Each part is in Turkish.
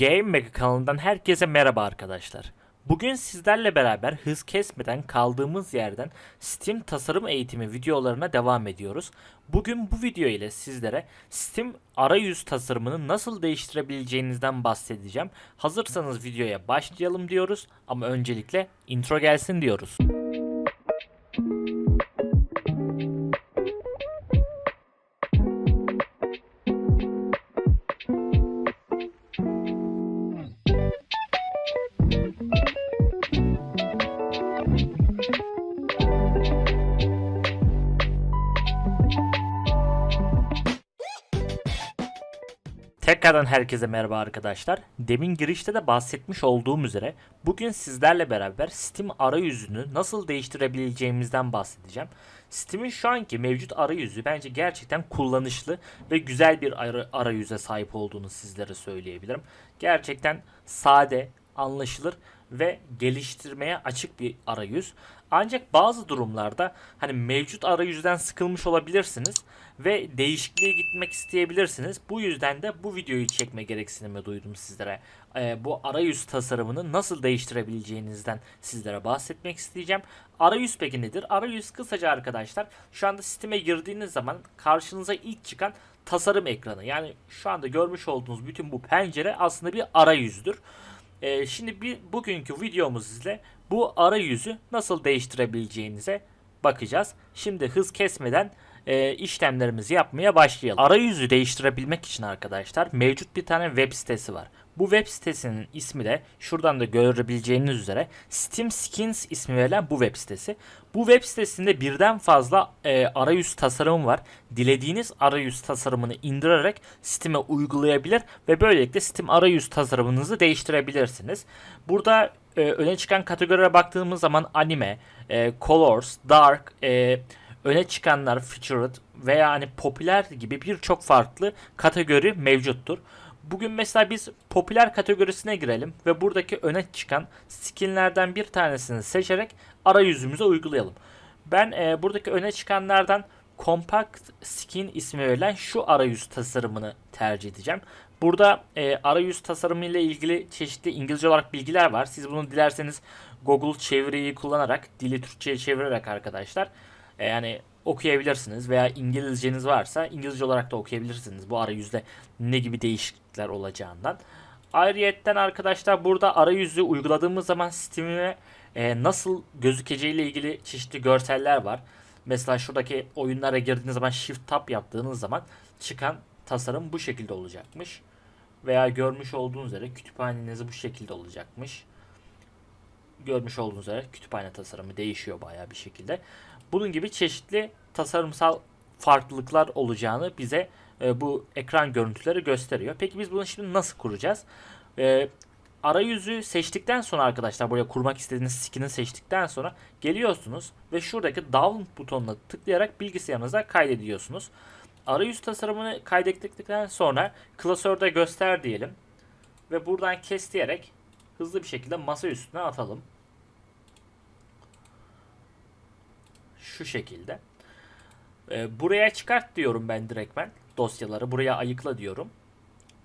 Game Mega kanalından herkese merhaba arkadaşlar. Bugün sizlerle beraber hız kesmeden kaldığımız yerden Steam tasarım eğitimi videolarına devam ediyoruz. Bugün bu video ile sizlere Steam arayüz tasarımını nasıl değiştirebileceğinizden bahsedeceğim. Hazırsanız videoya başlayalım diyoruz ama öncelikle intro gelsin diyoruz. Tekrardan herkese merhaba arkadaşlar. Demin girişte de bahsetmiş olduğum üzere bugün sizlerle beraber Steam arayüzünü nasıl değiştirebileceğimizden bahsedeceğim. Steam'in şu anki mevcut arayüzü bence gerçekten kullanışlı ve güzel bir ara- arayüze sahip olduğunu sizlere söyleyebilirim. Gerçekten sade, anlaşılır ve geliştirmeye açık bir arayüz. Ancak bazı durumlarda hani mevcut arayüzden sıkılmış olabilirsiniz ve değişikliğe gitmek isteyebilirsiniz. Bu yüzden de bu videoyu çekme gereksinimi duydum sizlere. Ee, bu arayüz tasarımını nasıl değiştirebileceğinizden sizlere bahsetmek isteyeceğim. Arayüz peki nedir? Arayüz kısaca arkadaşlar şu anda Steam'e girdiğiniz zaman karşınıza ilk çıkan tasarım ekranı. Yani şu anda görmüş olduğunuz bütün bu pencere aslında bir arayüzdür. Ee, şimdi bir bugünkü videomuz ile bu arayüzü nasıl değiştirebileceğinize bakacağız. Şimdi hız kesmeden e, işlemlerimizi yapmaya başlayalım. Arayüzü değiştirebilmek için arkadaşlar mevcut bir tane web sitesi var. Bu web sitesinin ismi de şuradan da görebileceğiniz üzere Steam Skins ismi verilen bu web sitesi. Bu web sitesinde birden fazla e, arayüz tasarım var. Dilediğiniz arayüz tasarımını indirerek Steam'e uygulayabilir ve böylelikle Steam arayüz tasarımınızı değiştirebilirsiniz. Burada e, öne çıkan kategorilere baktığımız zaman anime, e, colors, dark, e, öne çıkanlar featured veya hani popüler gibi birçok farklı kategori mevcuttur. Bugün mesela biz popüler kategorisine girelim ve buradaki öne çıkan skinlerden bir tanesini seçerek arayüzümüze uygulayalım. Ben e, buradaki öne çıkanlardan Compact Skin ismi verilen şu arayüz tasarımını tercih edeceğim. Burada e, arayüz tasarımı ile ilgili çeşitli İngilizce olarak bilgiler var. Siz bunu dilerseniz Google çeviriyi kullanarak, dili Türkçe'ye çevirerek arkadaşlar e, yani okuyabilirsiniz veya İngilizceniz varsa İngilizce olarak da okuyabilirsiniz bu arayüzde ne gibi değişiklikler olacağından. Ayrıyetten arkadaşlar burada arayüzü uyguladığımız zaman Steam'e e, nasıl gözükeceği ile ilgili çeşitli görseller var. Mesela şuradaki oyunlara girdiğiniz zaman Shift Tab yaptığınız zaman çıkan tasarım bu şekilde olacakmış. Veya görmüş olduğunuz üzere kütüphaneniz bu şekilde olacakmış. Görmüş olduğunuz üzere kütüphane tasarımı değişiyor bayağı bir şekilde. Bunun gibi çeşitli tasarımsal farklılıklar olacağını bize e, bu ekran görüntüleri gösteriyor. Peki biz bunu şimdi nasıl kuracağız? E, arayüzü seçtikten sonra arkadaşlar buraya kurmak istediğiniz skin'i seçtikten sonra geliyorsunuz ve şuradaki download butonuna tıklayarak bilgisayarınıza kaydediyorsunuz. Arayüz tasarımını kaydettikten sonra klasörde göster diyelim ve buradan kes diyerek hızlı bir şekilde masa üstüne atalım. Şu şekilde. Ee, buraya çıkart diyorum ben direktmen dosyaları. Buraya ayıkla diyorum.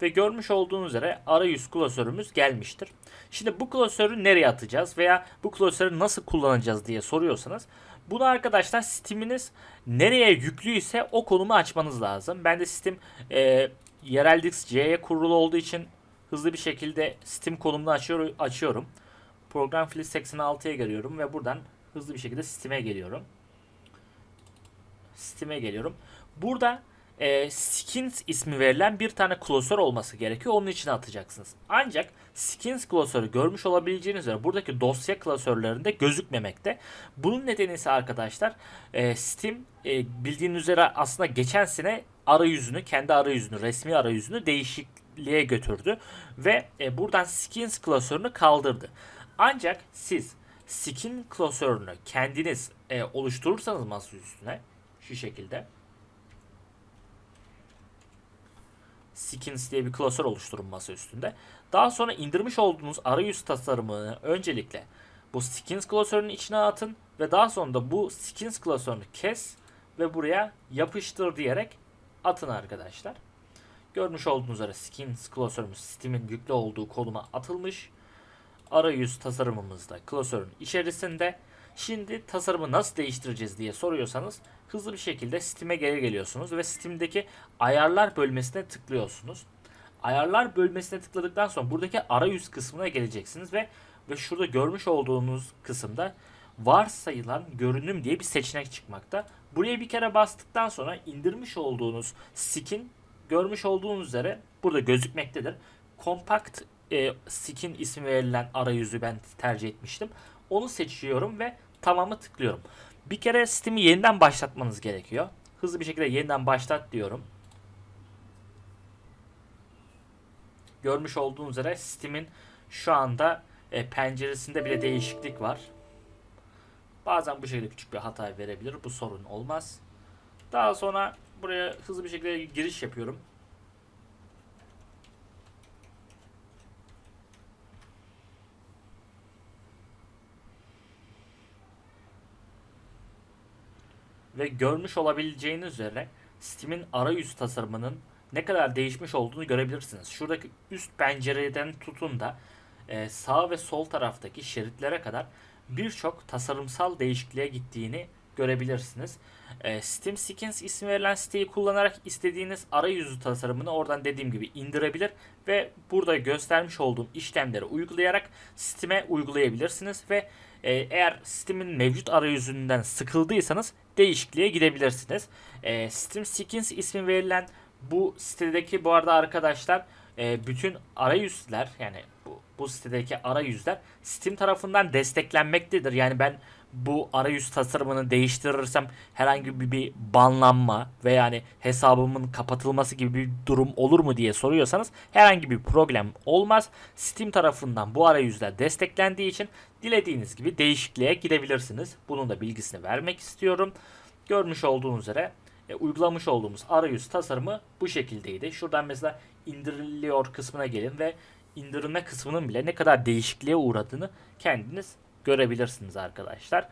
Ve görmüş olduğunuz üzere arayüz klasörümüz gelmiştir. Şimdi bu klasörü nereye atacağız veya bu klasörü nasıl kullanacağız diye soruyorsanız bunu arkadaşlar Steam'iniz nereye yüklüyse o konumu açmanız lazım. Ben de Steam e, yerel disk C'ye kurulu olduğu için hızlı bir şekilde Steam konumunu açıyor, açıyorum. Program fili 86'ya geliyorum ve buradan hızlı bir şekilde Steam'e geliyorum. Steam'e geliyorum. Burada e, skins ismi verilen bir tane klasör olması gerekiyor. Onun için atacaksınız. Ancak skins klasörü görmüş olabileceğiniz üzere buradaki dosya klasörlerinde gözükmemekte. Bunun nedeni ise arkadaşlar e, Steam e, bildiğiniz üzere aslında geçen sene arayüzünü, kendi arayüzünü, resmi arayüzünü değişikliğe götürdü. Ve e, buradan skins klasörünü kaldırdı. Ancak siz skin klasörünü kendiniz e, oluşturursanız masa üstüne şu şekilde skins diye bir klasör oluşturun masa üstünde. Daha sonra indirmiş olduğunuz arayüz tasarımını öncelikle bu skins klasörünün içine atın ve daha sonra da bu skins klasörünü kes ve buraya yapıştır diyerek atın arkadaşlar. Görmüş olduğunuz üzere skins klasörümüz Steam'in yüklü olduğu konuma atılmış. Arayüz tasarımımız da klasörün içerisinde. Şimdi tasarımı nasıl değiştireceğiz diye soruyorsanız hızlı bir şekilde Steam'e geri geliyorsunuz ve Steam'deki ayarlar bölmesine tıklıyorsunuz. Ayarlar bölmesine tıkladıktan sonra buradaki arayüz kısmına geleceksiniz ve ve şurada görmüş olduğunuz kısımda varsayılan görünüm diye bir seçenek çıkmakta. Buraya bir kere bastıktan sonra indirmiş olduğunuz skin görmüş olduğunuz üzere burada gözükmektedir. Compact e, skin ismi verilen arayüzü ben tercih etmiştim. Onu seçiyorum ve tamamı tıklıyorum. Bir kere Steam'i yeniden başlatmanız gerekiyor. Hızlı bir şekilde yeniden başlat diyorum. Görmüş olduğunuz üzere Steam'in şu anda e, penceresinde bile değişiklik var. Bazen bu şekilde küçük bir hata verebilir. Bu sorun olmaz. Daha sonra buraya hızlı bir şekilde giriş yapıyorum. Ve görmüş olabileceğiniz üzere Steam'in arayüz tasarımının ne kadar değişmiş olduğunu görebilirsiniz. Şuradaki üst pencereden tutun da e, sağ ve sol taraftaki şeritlere kadar birçok tasarımsal değişikliğe gittiğini görebilirsiniz. E, Steam Skins ismi verilen siteyi kullanarak istediğiniz arayüzü tasarımını oradan dediğim gibi indirebilir ve burada göstermiş olduğum işlemleri uygulayarak Steam'e uygulayabilirsiniz ve e, eğer Steam'in mevcut arayüzünden sıkıldıysanız değişikliğe gidebilirsiniz. E, Steam Skins ismi verilen bu sitedeki bu arada arkadaşlar e, bütün arayüzler yani bu, bu sitedeki arayüzler Steam tarafından desteklenmektedir. Yani ben bu arayüz tasarımını değiştirirsem herhangi bir, bir banlanma ve yani hesabımın kapatılması gibi bir durum olur mu diye soruyorsanız herhangi bir problem olmaz. Steam tarafından bu arayüzler desteklendiği için dilediğiniz gibi değişikliğe gidebilirsiniz. Bunun da bilgisini vermek istiyorum. Görmüş olduğunuz üzere e, uygulamış olduğumuz arayüz tasarımı bu şekildeydi. Şuradan mesela indiriliyor kısmına gelin ve indirilme kısmının bile ne kadar değişikliğe uğradığını kendiniz görebilirsiniz arkadaşlar.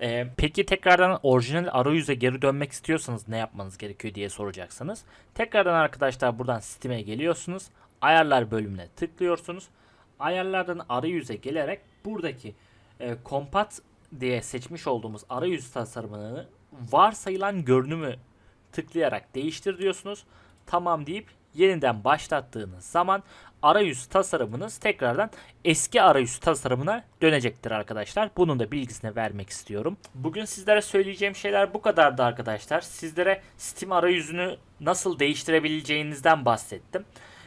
Ee, peki tekrardan orijinal arayüze geri dönmek istiyorsanız ne yapmanız gerekiyor diye soracaksınız. Tekrardan arkadaşlar buradan Steam'e geliyorsunuz. Ayarlar bölümüne tıklıyorsunuz. Ayarlardan arayüze gelerek buradaki e, kompat diye seçmiş olduğumuz arayüz tasarımını varsayılan görünümü tıklayarak değiştir diyorsunuz. Tamam deyip yeniden başlattığınız zaman arayüz tasarımınız tekrardan eski arayüz tasarımına dönecektir arkadaşlar. Bunun da bilgisini vermek istiyorum. Bugün sizlere söyleyeceğim şeyler bu kadardı arkadaşlar. Sizlere Steam arayüzünü nasıl değiştirebileceğinizden bahsettim.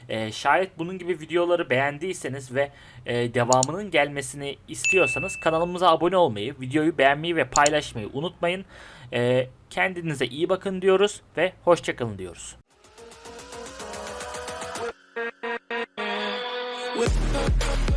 Ee, şayet bunun gibi videoları beğendiyseniz ve e, devamının gelmesini istiyorsanız kanalımıza abone olmayı, videoyu beğenmeyi ve paylaşmayı unutmayın. Ee, kendinize iyi bakın diyoruz ve hoşçakalın diyoruz. with